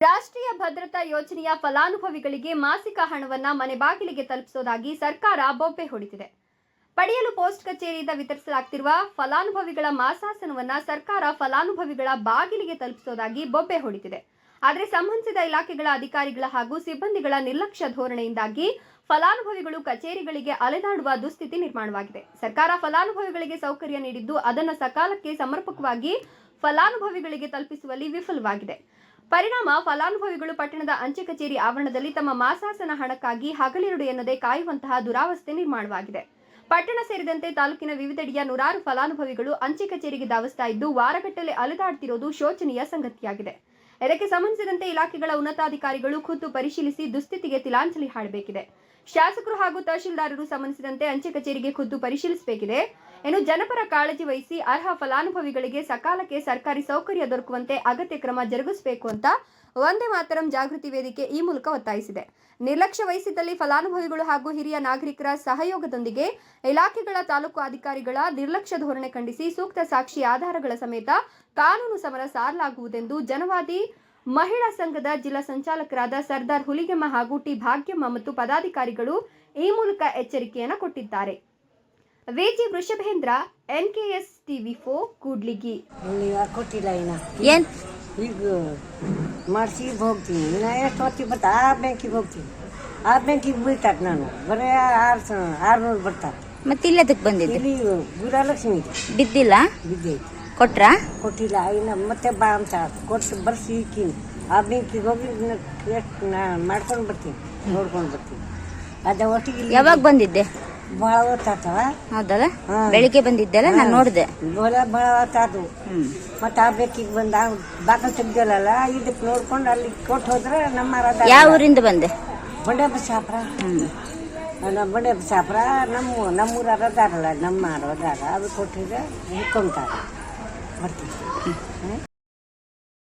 ರಾಷ್ಟ್ರೀಯ ಭದ್ರತಾ ಯೋಜನೆಯ ಫಲಾನುಭವಿಗಳಿಗೆ ಮಾಸಿಕ ಹಣವನ್ನ ಮನೆ ಬಾಗಿಲಿಗೆ ತಲುಪಿಸೋದಾಗಿ ಸರ್ಕಾರ ಬೊಬ್ಬೆ ಹೊಡಿತಿದೆ. ಪಡೆಯಲು ಪೋಸ್ಟ್ ಕಚೇರಿಯಿಂದ ವಿತರಿಸಲಾಗ್ತಿರುವ ಫಲಾನುಭವಿಗಳ ಮಾಸಾಸನವನ್ನ ಸರ್ಕಾರ ಫಲಾನುಭವಿಗಳ ಬಾಗಿಲಿಗೆ ತಲುಪಿಸೋದಾಗಿ ಬೊಬ್ಬೆ ಹೊಡಿತಿದೆ. ಆದರೆ ಸಂಬಂಧಿಸಿದ ಇಲಾಖೆಗಳ ಅಧಿಕಾರಿಗಳ ಹಾಗೂ ಸಿಬ್ಬಂದಿಗಳ ನಿರ್ಲಕ್ಷ್ಯ ಧೋರಣೆಯಿಂದಾಗಿ ಫಲಾನುಭವಿಗಳು ಕಚೇರಿಗಳಿಗೆ ಅಲೆದಾಡುವ ದುಸ್ಥಿತಿ ನಿರ್ಮಾಣವಾಗಿದೆ. ಸರ್ಕಾರ ಫಲಾನುಭವಿಗಳಿಗೆ ಸೌಕರ್ಯ ನೀಡಿದ್ದು ಅದನ್ನು ಸಕಾಲಕ್ಕೆ ಸಮರ್ಪಕವಾಗಿ ಫಲಾನುಭವಿಗಳಿಗೆ ತಲುಪಿಸುವಲ್ಲಿ ವಿಫಲವಾಗಿದೆ. ಪರಿಣಾಮ ಫಲಾನುಭವಿಗಳು ಪಟ್ಟಣದ ಅಂಚೆ ಕಚೇರಿ ಆವರಣದಲ್ಲಿ ತಮ್ಮ ಮಾಸಾಸನ ಹಣಕ್ಕಾಗಿ ಹಗಲಿರುಡು ಎನ್ನದೆ ಕಾಯುವಂತಹ ದುರಾವಸ್ಥೆ ನಿರ್ಮಾಣವಾಗಿದೆ. ಪಟ್ಟಣ ಸೇರಿದಂತೆ ತಾಲೂಕಿನ ವಿವಿಧೆಡೆಯ ನೂರಾರು ಫಲಾನುಭವಿಗಳು ಅಂಚೆ ಕಚೇರಿಗೆ ಧಾವಿಸ್ತಾ ಇದ್ದು ವಾರಗಟ್ಟಲೆ ಅಲೆದಾಡ್ತಿರೋದು ಶೋಚನೀಯ ಸಂಗತಿಯಾಗಿದೆ. ಇದಕ್ಕೆ ಸಂಬಂಧಿಸಿದಂತೆ ಇಲಾಖೆಗಳ ಉನ್ನತಾಧಿಕಾರಿಗಳು ಖುದ್ದು ಪರಿಶೀಲಿಸಿ ದುಸ್ಥಿತಿಗೆ ತಿಲಾಂಜಲಿ ಹಾಡಬೇಕಿದೆ. ಶಾಸಕರು ಹಾಗೂ ತಹಶೀಲ್ದಾರರು ಸಂಬಂಧಿಸಿದಂತೆ ಅಂಚೆ ಕಚೇರಿಗೆ ಖುದ್ದು ಪರಿಶೀಲಿಸಬೇಕಿದೆ. ಇನ್ನು ಜನಪರ ಕಾಳಜಿ ವಹಿಸಿ ಅರ್ಹ ಫಲಾನುಭವಿಗಳಿಗೆ ಸಕಾಲಕ್ಕೆ ಸರ್ಕಾರಿ ಸೌಕರ್ಯ ದೊರಕುವಂತೆ ಅಗತ್ಯ ಕ್ರಮ ಜರುಗಿಸಬೇಕು ಅಂತ ಒಂದೇ ಮಾತರಂ ಜಾಗೃತಿ ವೇದಿಕೆ ಈ ಮೂಲಕ ಒತ್ತಾಯಿಸಿದೆ. ನಿರ್ಲಕ್ಷ್ಯ ವಹಿಸಿದಲ್ಲಿ ಫಲಾನುಭವಿಗಳು ಹಾಗೂ ಹಿರಿಯ ನಾಗರಿಕರ ಸಹಯೋಗದೊಂದಿಗೆ ಇಲಾಖೆಗಳ ತಾಲೂಕು ಅಧಿಕಾರಿಗಳ ನಿರ್ಲಕ್ಷ್ಯ ಧೋರಣೆ ಖಂಡಿಸಿ ಸೂಕ್ತ ಸಾಕ್ಷಿ ಆಧಾರಗಳ ಸಮೇತ ಕಾನೂನು ಸಮರ ಸಾರಲಾಗುವುದೆಂದು ಜನವಾದಿ ಮಹಿಳಾ ಸಂಘದ ಜಿಲ್ಲಾ ಸಂಚಾಲಕರಾದ ಸರ್ದಾರ್ ಹುಲಿಗೆಮ್ಮ ಹಾಗೂ ಟಿ ಭಾಗ್ಯಮ್ಮ ಮತ್ತು ಪದಾಧಿಕಾರಿಗಳು ಈ ಮೂಲಕ ಎಚ್ಚರಿಕೆಯನ್ನು ಕೊಟ್ಟಿದ್ದಾರೆ. Viji Vrishabhendra N K S TV ಫೋ ಕೂಡ್ಲಿಗಿ. ಇಲ್ಲಿ ಕೊಟ್ಟಿಲ್ಲ ಇನ್ನ. ಏನ್? ಈಗ ಮಾಡಿಸಿ ಹೋಗ್ತೀನಿ. ಇನ್ನ ಎಷ್ಟು ಹೊತ್ತಿಗೆ ಬರ್ತಾ ಆ ಬ್ಯಾಂಕಿಗೆ ಹೋಗ್ತೀನಿ. ಆ ಬ್ಯಾಂಕಿಗೆ ಬೀಳ್ತಾರೆ ನಾನು. ಬರೀ ಆರು ಆರುನೂರು ಬರ್ತಾರೆ ಮತ್ತೆ ಇಲ್ಲದಕ್ಕೆ ಬಂದಿದ್ದೆ? ಇಲ್ಲಿ ಗುರಾಲಕ್ಷ್ಮಿ ಬಿದ್ದಿಲ್ಲ? ಬಿದ್ದೈತಿ ಕೊಟ್ರಾ? ಕೊಟ್ಟಿಲ್ಲ. ಇನ್ನ ಮತ್ತೆ ಬಾ ಅಂತ ಕೊಟ್ಟು ಬರ್ಸಿ ಇಕ್ಕೀನಿ. ಆ ಬ್ಯಾಂಕಿಗೆ ಹೋಗಿ ಎಷ್ಟು ನಾ ಮಾಡ್ಕೊಂಡು ಬರ್ತೀನಿ. ನೋಡ್ಕೊಂಡು ಬರ್ತೀನಿ. ಅದ ಒಟ್ಟಿಗೆ ಯಾವಾಗ ಬಂದಿದ್ದೆ? ಭಾಳ ಹೊತ್ತಾತವ ಹೌದಲ್ಲ. ಬೆಳಿಗ್ಗೆ ಬಂದಿದ್ದೆಲ್ಲ ನಾನು ನೋಡಿದೆ. ಬಹಳ ಹೊತ್ತಾತು ಹ್ಮ್. ಮತ್ತೆ ಆ ಬೇಕಿಗೆ ಬಂದ ಬಾಕಲ್ ತೆಗ್ದಲ್ಲ ಇದಕ್ಕೆ ನೋಡ್ಕೊಂಡು ಅಲ್ಲಿ ಕೊಟ್ಟು ಹೋದ್ರೆ ನಮ್ಮ ಯಾವ ಊರಿಂದ ಬಂದೆ? ಬಂಡೆಪ್ಪ ಬಸಾಪ್ರ ನಮ್ಮ ಬಂಡೆ ಬಸಾಪ್ರ ನಮ್ಮ ನಮ್ಮೂರ ಅದಾರಲ್ಲ ನಮ್ಮ ಅದಾರ ಅದು ಕೊಟ್ಟಿದ್ರೆ ಹಿಡ್ಕೊಂತಾರೆ. ಬರ್ತೀವಿ?